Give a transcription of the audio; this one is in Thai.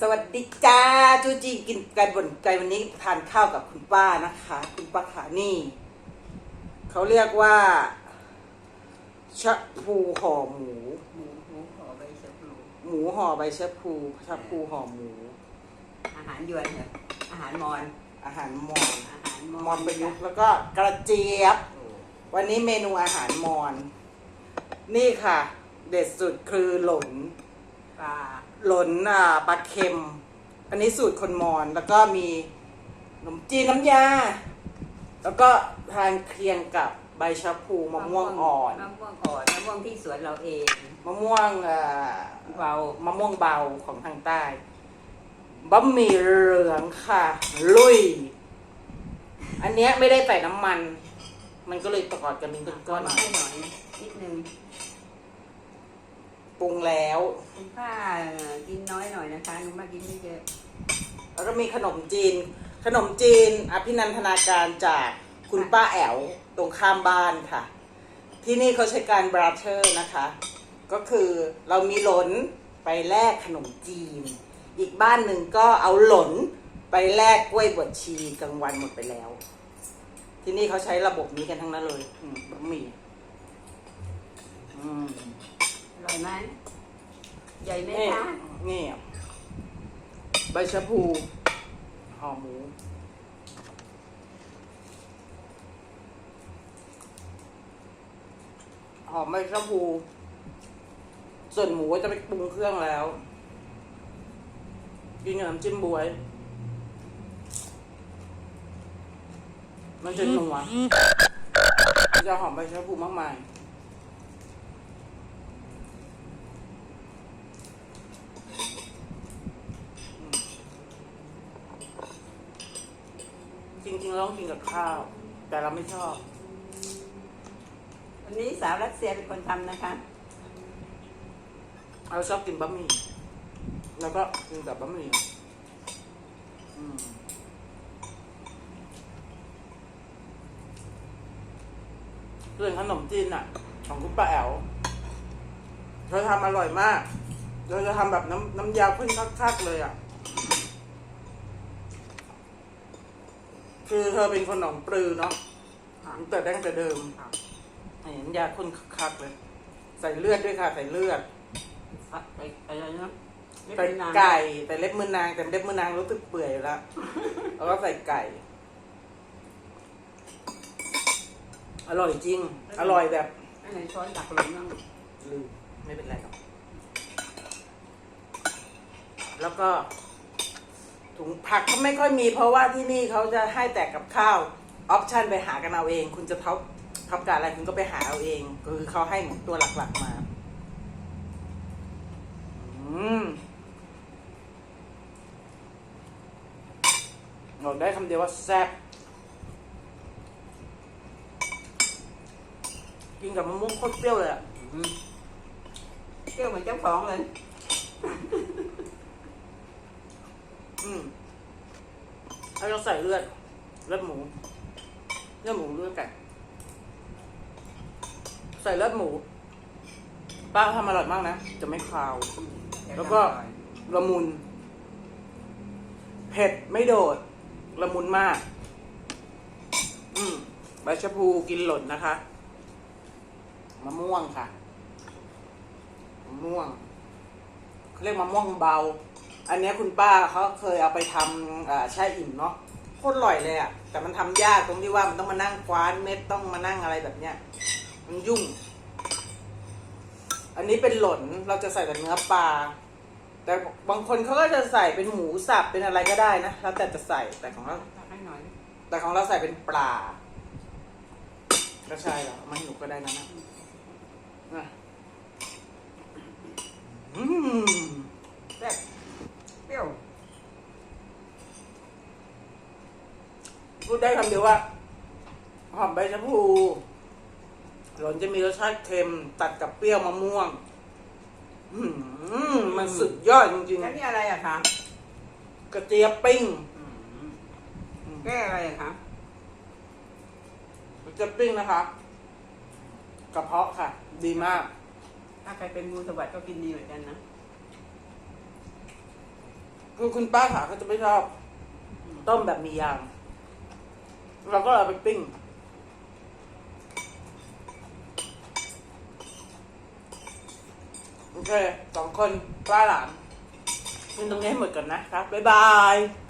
สวัสดีจ้าจูจีกินไก่บนไก่วันนี้ทานข้าวกับคุณป้านะคะ คุณป้าขานี่เขาเรียกว่าชะพูห่อหมู หมูหมูขอใบชะพลูหมูห่อใบชะพูชะพูห่อหมู อาหารยวนเหรออาหารมอญอาหารมอญอาหารมอญมอญประยุกต์แล้วก็กระเจี๊ยบโอ้วันนี้เมนูอาหารมอญนี่ค่ะ เด็ดสุดคือหล่นปลา หล่นอ่าปลาเค็ม อันนี้สูตรคนมอญแล้วก็มีขนมจีนน้ำยา แล้วก็ทานเคียงกับใบชะพูมะม่วงอ่อนมะม่วงอ่อนมะม่วงที่สวนเราเองมะม่วงอ่าเบามะม่วงเบาของทางใต้บะหมี่เหลืองค่ะ ลุย อันเนี้ยไม่ได้ใส่น้ำมัน มันก็เลยตกอดกันเป็นก้ก็อนมาให้หน่อยนิดนึงๆป รุงแล้ว คุณป้ากินน้อยหน่อยนะคะหนูมากินไม่เยอะแล้วก็มีขนมจีน ขนมจีนอภินันทนาการจากคุณป้าแอ๋วตรงข้ามบ้านค่ะ ที่นี่เขาใช้การบราเธอร์นะคะ ก็คือเรามีหลนไปแลกขนมจีน อีกบ้านหนึ่งก็เอาหลนไปแลกกล้วยบวชชีกลางวันหมดไปแล้ว ที่นี่เขาใช้ระบบนี้กันทั้งนั้นเลยอืมบะหมี่อืมอ ร่อยไหมใหญ่ไหมนี่คะนี่ใบชะพูห่อหมู หอมใบชะพู ส่วนหมูจะไปปรุงเครื่องแล้วกินกับน้ำจิ้มบวย มันจะนัวมันจะหอมใบชะพูมากมาย จริงๆเราต้องกินกับข้าว แต่เราไม่ชอบ วันนี้สาวรัสเซียเป็นคนทำนะคะ เราชอบกินบะหมี่แล้วก็กินกับบะหมี่อืมส่วนขนมจีนอะ ของคุณป้าแอ๋วเธอทำอร่อยมากเธอจะทำแบบน้ำน้ำยาขึ้นคักๆเลยอะ คือเธอเป็นคนหนองปลือเนาะตั้งแต่ดั้งแต่เดิมเห็นยาข้นคักๆเลย ใส่เลือดด้วยค่ะ ใส่เลือดไปอะไรนะไม่ใส่เป็นนานไก่แต่เล็บมือนางแต่เล็บมือนางรู้สึกเปื่อยอยู่แล้วแล้วก็ใส่ไก่ อร่อยจริง อร่อยแบบอันไหนช้อนดักหลงนั่งลืมไม่เป็นไรหรอกแล้วก็ ถุงผักก็ไม่ค่อยมีเพราะว่าที่นี่เขาจะให้แต่กับข้าวออปชันไปหากันเอาเอง คุณจะท็อปท็อปการอะไรคุณก็ไปหาเอาเองคือเขาให้หมตัวหลักๆมา อืมบอกได้คำเดียวว่าแซ่บกินกับมะม่วงโคตรเปรี้ยวเลยอะเปรี้ยวเหมือนเจ้าของเลย อืม แล้วเราใส่เลือดเลือดหมูเลือดหมูเลือดไก่ใส่เลือดหมู ป้าทำอร่อยมากนะ จะไม่คาว แล้วก็ละมุน เผ็ดไม่โดด ละมุนมาก อืมใบชะพูกินหล่นนะคะ มะม่วงค่ะ มะม่วงเขาเรียกมะม่วงเบา อันเนี้ยคุณป้าเขาเคยเอาไปทำอ่าแช่อิ่มเนาะโคตรอร่อยเลยอะแต่มันทำยากตรงที่ว่ามันต้องมานั่งคว้านเม็ดต้องมานั่งอะไรแบบเนี้ยมันยุ่ง อันนี้เป็นหล่นเราจะใส่แต่เนื้อปลาแต่บางคนเขาก็จะใส่เป็นหมูสับเป็นอะไรก็ได้นะแล้วแต่จะใส่แต่ของเราตักให้หน่อยแต่ของเราใส่เป็นปลาก็ใช่แล้วเอามาให้หนูก็ได้นะนะอะอืม แซ่บเปรี้ยว พูดได้คำเดียวว่า หอมใบชะพูหล่นจะมีรสชาติเค็มตัดกับเปรี้ยวมะม่วงอืมมันสุดยอดจริงแล้วนี่อะไรอะคะๆกระเจี๊ยบปิ้งแก้อะไรอะคะกระเจี๊ยบปิ้งนะคะกระเพาะค่ะ ดีมาก ถ้าใครเป็นงูสวัสดิ์ก็กินดีเหมือนกันนะคือคุณป้าขาเขาจะไม่ชอบ ต้มแบบมียาง เราก็เอาไปปิ้งโอเคสองคนป้าหลานกินตรงนี้ให้หมดก่อนนะครับ บ๊ายบาย